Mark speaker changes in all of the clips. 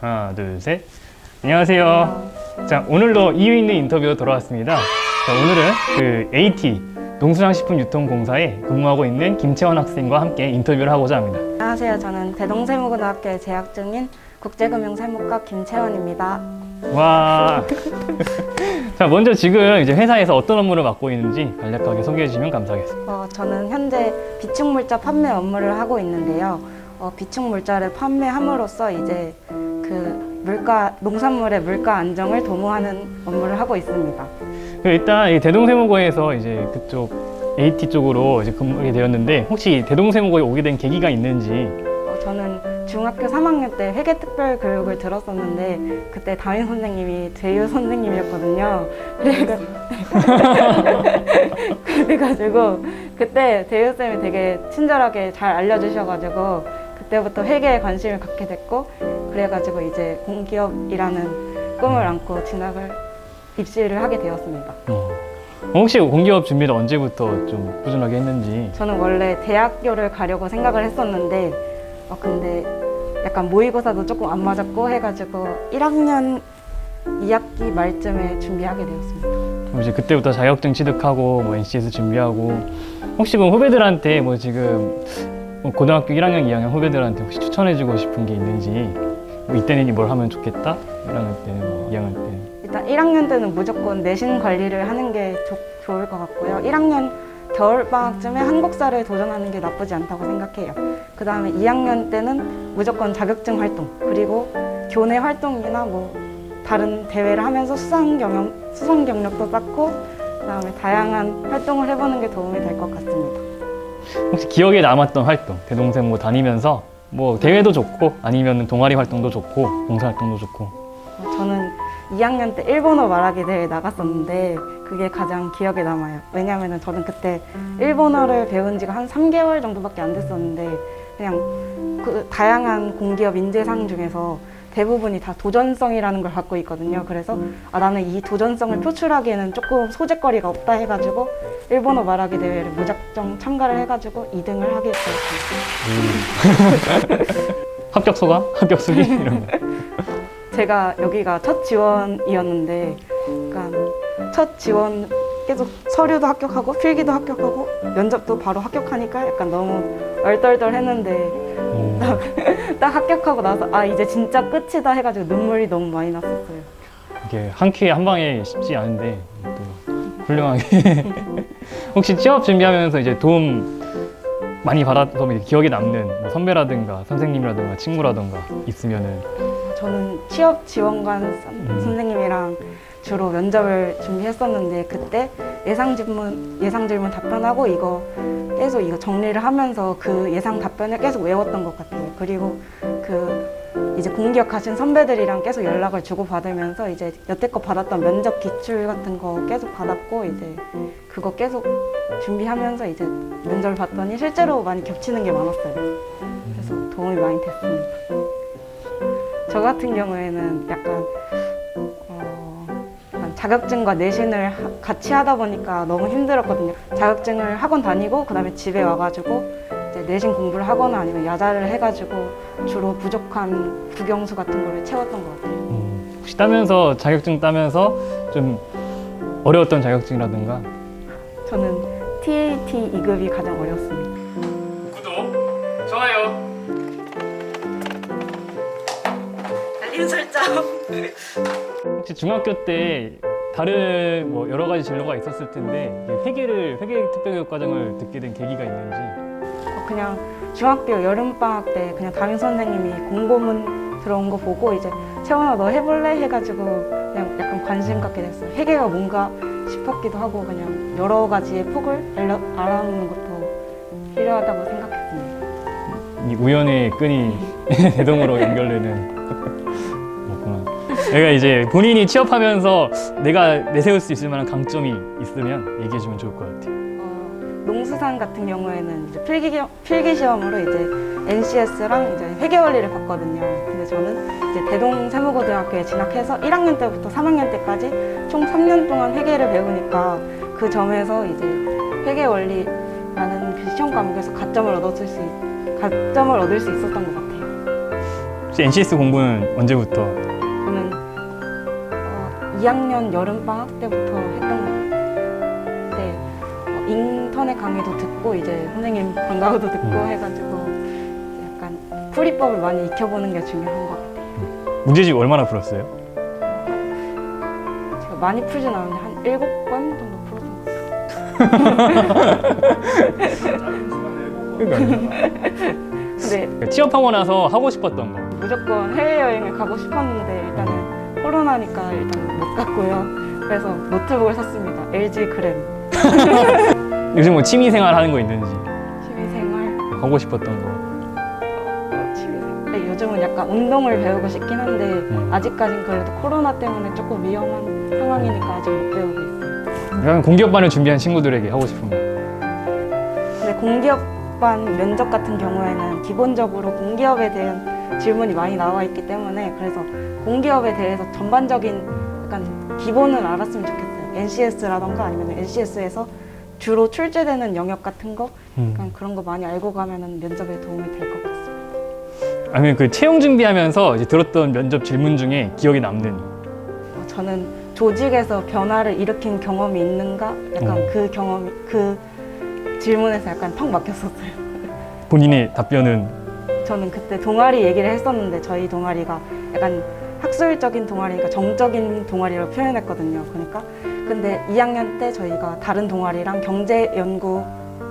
Speaker 1: 하나, 둘, 셋. 안녕하세요. 자, 오늘도 이유 있는 인터뷰가 돌아왔습니다. 자, 오늘은 그 AT 농수산식품유통공사에 근무하고 있는 김채원 학생과 함께 인터뷰를 하고자 합니다.
Speaker 2: 안녕하세요. 저는 대동세무고등학교에 재학 중인 국제금융세무과 김채원입니다.
Speaker 1: 와. 자, 먼저 지금 이제 회사에서 어떤 업무를 맡고 있는지 간략하게 소개해 주시면 감사하겠습니다.
Speaker 2: 어, 저는 현재 비축물자 판매 업무를 하고 있는데요. 어, 비축물자를 판매함으로써 이제 그 물가 농산물의 물가 안정을 도모하는 업무를 하고 있습니다.
Speaker 1: 그 일단 이 대동세무고에서 이제 그쪽 AT 쪽으로 이제 근무하게 되었는데 혹시 대동세무고에 오게 된 계기가 있는지
Speaker 2: 어, 저는 중학교 3학년 때 회계 특별 교육을 들었었는데 그때 담임 선생님이 대유 선생님이었거든요. 그래가 그래가지고 그때 대유 쌤이 되게 친절하게 잘 알려주셔가지고 그때부터 회계에 관심을 갖게 됐고 그래가지고 이제 공기업이라는 꿈을 안고 진학을 입시를 하게 되었습니다.
Speaker 1: 어. 혹시 공기업 준비를 언제부터 좀 꾸준하게 했는지
Speaker 2: 저는 원래 대학교를 가려고 생각을 했었는데 어, 근데 약간 모의고사도 조금 안 맞았고 해가지고 1학년 2학기 말쯤에 준비하게 되었습니다.
Speaker 1: 그럼 이제 그때부터 자격증 취득하고 뭐 NCS 준비하고 혹시 뭐 후배들한테 뭐 지금 뭐 고등학교 1학년, 2학년 후배들한테 혹시 추천해주고 싶은 게 있는지 뭐 이때는 뭘 하면 좋겠다 1학년 때는 뭐 2학년 때는
Speaker 2: 일단 1학년 때는 무조건 내신 관리를 하는 게 좋- 좋을 것 같고요. 1학년 겨울방학쯤에 한국사를 도전하는 게 나쁘지 않다고 생각해요. 그 다음에 2학년 때는 무조건 자격증 활동, 그리고 교내 활동이나 뭐 다른 대회를 하면서 수상 경험, 수상 경력도 쌓고, 그 다음에 다양한 활동을 해보는 게 도움이 될 것 같습니다.
Speaker 1: 혹시 기억에 남았던 활동 대동생 뭐 다니면서 뭐 대회도 좋고 아니면 동아리 활동도 좋고 봉사 활동도 좋고
Speaker 2: 어, 저는 2학년 때 일본어 말하기 대회 나갔었는데 그게 가장 기억에 남아요. 왜냐하면 저는 그때 일본어를 배운 지가 한 3개월 정도밖에 안 됐었는데 그냥 그 다양한 공기업 인재상 중에서 대부분이 다 도전성이라는 걸 갖고 있거든요. 그래서 아, 나는 이 도전성을 표출하기에는 조금 소재거리가 없다 해가지고 일본어 말하기 대회를 무작정 참가를 해가지고 2등을 하게 되었습니다.
Speaker 1: 합격 소감, 합격 수기 이런 거.
Speaker 2: 제가 여기가 첫 지원이었는데 약간 첫 지원 계속 서류도 합격하고 필기도 합격하고 면접도 바로 합격하니까 약간 너무 얼떨떨 했는데
Speaker 1: 오.
Speaker 2: 딱 합격하고 나서 아 이제 진짜 끝이다 해가지고 눈물이 너무 많이 났었어요.
Speaker 1: 이게 한 큐에 한 방에 쉽지 않은데 또 훌륭하게 혹시 취업 준비하면서 이제 도움 많이 이제 기억에 남는 뭐 선배라든가 선생님이라든가 친구라든가 있으면은
Speaker 2: 저는 취업 지원관 선-
Speaker 1: 음.
Speaker 2: 선생님이랑 주로 면접을 준비했었는데 그때 예상 질문 예상 질문 답변하고 이거 계속 이거 정리를 하면서 그 예상 답변을 계속 외웠던 것 같아요. 그리고 그 이제 가신 선배들이랑 계속 연락을 주고 받으면서 이제 여태껏 받았던 면접 기출 같은 거 계속 받았고 이제 그거 계속 준비하면서 이제 면접을 봤더니 실제로 많이 겹치는 게 많았어요. 그래서 도움이 많이 됐습니다. 저 같은 경우에는 약간 자격증과 내신을 하- 같이 하다 보니까 너무 힘들었거든요. 자격증을 학원 다니고 그다음에 집에 와가지고 이제 내신 공부를 하거나 아니면 야자를 해가지고 주로 부족한 국영수 같은 거를 채웠던 것 같아요.
Speaker 1: 음, 혹시 따면서 자격증 따면서 좀 어려웠던 자격증이라든가
Speaker 2: 저는 TAT 2급이 가장 어려웠습니다.
Speaker 1: 구독, 좋아요
Speaker 2: 알림 설정.
Speaker 1: 혹시 중학교 때 다른 뭐 여러 가지 진로가 있었을 텐데 회계를 회계 특별교육 과정을 듣게 된 계기가 있는지
Speaker 2: 어, 그냥 중학교 여름방학 때 그냥 담임 선생님이 공고문 들어온 거 보고 이제 채원아 너 해볼래? 해가지고 그냥 약간 관심 갖게 됐어요. 회계가 뭔가 싶었기도 하고 그냥 여러 가지의 폭을 알아보는 것도 필요하다고 생각했습니다.
Speaker 1: 이 우연의 끈이 대동으로 연결되는 내가 이제 본인이 취업하면서 내가 내세울 수 있을 만한 강점이 있으면 얘기해 주면 좋을 것 같아요.
Speaker 2: 어, 농수산 같은 경우에는 이제 필기, 겨- 필기 시험으로 이제 NCS랑 이제 회계 원리를 봤거든요. 근데 저는 이제 대동 세무고등학교에 진학해서 1학년 때부터 3학년 때까지 총 3년 동안 회계를 배우니까 그 점에서 이제 회계 원리라는 그 시험 과목에서 가점을 얻었을 수 있, 가점을 얻을 수 있었던 것 같아요.
Speaker 1: 혹시 NCS 공부는 언제부터?
Speaker 2: 저는 어, 2학년 여름방학 때부터 했던 것 같아요. 그때 어, 인터넷 강의도 듣고 이제 선생님 방과후도 듣고
Speaker 1: 음.
Speaker 2: 해가지고 이제 약간 풀이법을 많이 익혀보는 게 중요한 것 같아요.
Speaker 1: 문제집 얼마나 풀었어요?
Speaker 2: 제가 많이 풀진 않았는데 한 일곱 번 정도 풀었던 것 같아요. 근데
Speaker 1: 취업하고 나서 하고 싶었던 거.
Speaker 2: 무조건 해외여행을 가고 싶었는데 일단은 코로나니까 일단 못 갔고요. 그래서 노트북을 샀습니다. LG 그램.
Speaker 1: 요즘 뭐 취미생활 하는 거 있는지
Speaker 2: 취미생활.
Speaker 1: 하고 싶었던 거.
Speaker 2: 어, 취미생활. 네, 요즘은 약간 운동을 배우고 싶긴 한데
Speaker 1: 음.
Speaker 2: 아직까진 그래도 코로나 때문에 조금 위험한 상황이니까 아직 못 배우고 있어요.
Speaker 1: 약간 공기업반을 준비한 친구들에게 하고 싶은 거.
Speaker 2: 근데 공기업반 면접 같은 경우에는 기본적으로 공기업에 대한 질문이 많이 나와 있기 때문에 그래서 공기업에 대해서 전반적인 약간 기본은 알았으면 좋겠어요. NCS라던가 아니면 NCS에서 주로 출제되는 영역 같은 거
Speaker 1: 음.
Speaker 2: 약간 그런 거 많이 알고 가면은 면접에 도움이 될 것 같습니다.
Speaker 1: 아니면 그 채용 준비하면서 이제 들었던 면접 질문 중에 기억에 남는.
Speaker 2: 어, 저는 조직에서 변화를 일으킨 경험이 있는가? 약간
Speaker 1: 음.
Speaker 2: 그 경험이 그 질문에서 약간 팍 막혔었어요.
Speaker 1: 본인의 답변은
Speaker 2: 저는 그때 동아리 얘기를 했었는데 저희 동아리가 약간 학술적인 동아리니까 정적인 동아리라고 표현했거든요. 그러니까 근데 2학년 때 저희가 다른 동아리랑 경제 연구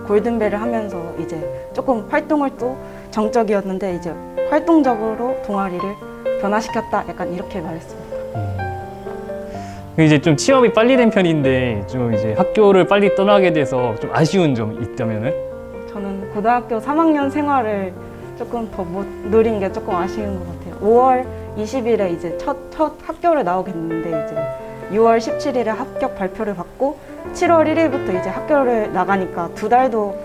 Speaker 2: 골든벨을 하면서 이제 조금 활동을 또 정적이었는데 이제 활동적으로 동아리를 변화시켰다. 약간 이렇게 말했습니다.
Speaker 1: 그 이제 좀 취업이 빨리 된 편인데 좀 이제 학교를 빨리 떠나게 돼서 좀 아쉬운 점 있다면은
Speaker 2: 저는 고등학교 3학년 생활을 조금 더 못 누린 게 조금 아쉬운 것 같아요. 5월 20일에 이제 첫, 첫 학교를 나오게 됐는데 이제 6월 17일에 합격 발표를 받고 7월 1일부터 이제 학교를 나가니까 두 달도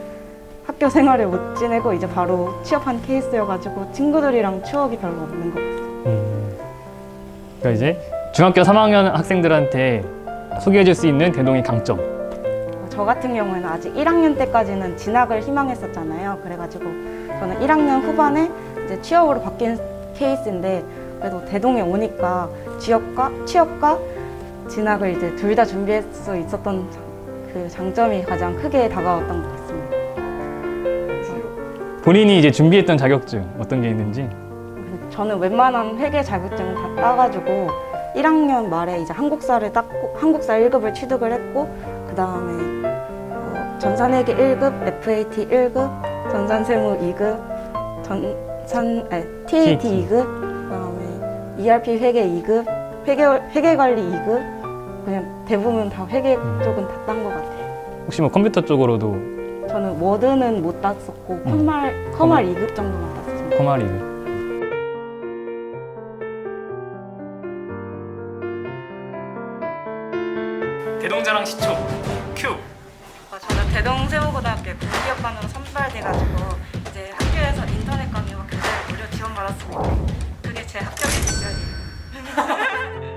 Speaker 2: 학교 생활을 못 지내고 이제 바로 취업한 케이스여가지고 친구들이랑 추억이 별로 없는 것 같아요.
Speaker 1: 그러니까 이제 중학교 3학년 학생들한테 소개해줄 수 있는 대동의 강점.
Speaker 2: 저 같은 경우에는 아직 1학년 때까지는 진학을 희망했었잖아요. 그래가지고 저는 1학년 후반에 이제 취업으로 바뀐 케이스인데 그래도 대동에 오니까 취업과 취업과 진학을 이제 둘 다 준비할 수 있었던 장- 그 장점이 가장 크게 다가왔던 것 같습니다.
Speaker 1: 본인이 이제 준비했던 자격증 어떤 게 있는지.
Speaker 2: 저는 웬만한 회계 자격증을 다 따가지고 1학년 말에 이제 한국사를 땄고 한국사 1급을 취득을 했고 그 다음에 어, 전산회계 1급, FAT 1급, 전산세무 2급, 전산 아니, TAT
Speaker 1: TAT.
Speaker 2: 2급, 그다음에 ERP 회계 2급, 회계 회계 관리 2급 그냥 대부분 다 회계
Speaker 1: 음.
Speaker 2: 쪽은 다 딴 것 같아요.
Speaker 1: 혹시 뭐 컴퓨터 쪽으로도
Speaker 2: 저는 워드는 못 땄었고 컴말 커말 2급 정도만 땄습니다.
Speaker 1: 커마리. 대동자랑 시초 큐.
Speaker 2: 어, 저는 대동세우고등학교 공기업반으로 선발돼가지고 이제 학교에서 인터넷 강의와 교재를 무료 지원 받았습니다. 그게 제 합격의 비결이에요.